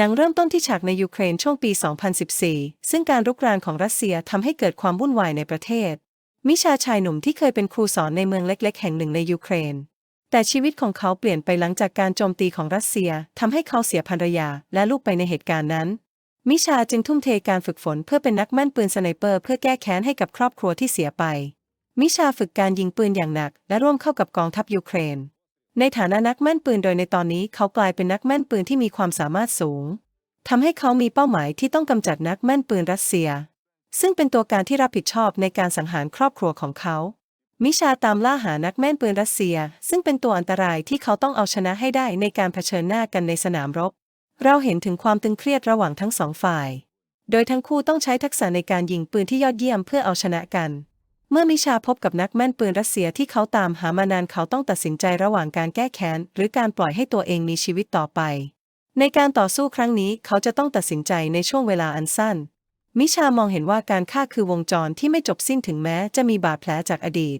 หนังเริ่มต้นที่ฉากในยูเครนช่วงปี 2014 ซึ่งการรุกรานของรัสเซียทำให้เกิดความวุ่นวายในประเทศ มิชาชายหนุ่มที่เคยเป็นครูสอนในเมืองเล็ก ๆ แห่งหนึ่งในยูเครน แต่ชีวิตของเขาเปลี่ยนไปหลังจากการโจมตีของรัสเซียทำให้เขาเสียภรรยาและลูกไปในเหตุการณ์นั้น มิชาจึงทุ่มเทการฝึกฝนเพื่อเป็นนักแม่นปืนสไนเปอร์เพื่อแก้แค้นให้กับครอบครัวที่เสียไป มิชาฝึกการยิงปืนอย่างหนัก และร่วมเข้ากับกองทัพยูเครน ในฐานะนักแม่นปืนโดยในตอนนี้เขากลายเป็นนักแม่นปืนที่มีความสามารถสูงทำให้เขามีเป้าหมายที่ต้องกำจัดนักแม่นปืนรัสเซีย ซึ่งเป็นตัวการที่รับผิดชอบในการสังหารครอบครัวของเขา มิชาตามล่าหานักแม่นปืนรัสเซีย ซึ่งเป็นตัวอันตรายที่เขาต้องเอาชนะให้ได้ในการเผชิญหน้ากันในสนามรบ เราเห็นถึงความตึงเครียดระหว่างทั้งสองฝ่าย โดยทั้งคู่ต้องใช้ทักษะในการยิงปืนที่ยอดเยี่ยมเพื่อเอาชนะกัน เมื่อมิชาพบกับนักแม่นปืนรัสเซียที่เขาตามหามานานเขาต้องตัดสินใจระหว่างการแก้แค้น หรือการปล่อยให้ตัวเองมีชีวิตต่อไป ในการต่อสู้ครั้งนี้เขาจะต้องตัดสินใจในช่วงเวลาอันสั้น มิชามองเห็นว่าการฆ่าคือวงจรที่ไม่จบสิ้นถึงแม้จะมีบาดแผลจากอดีต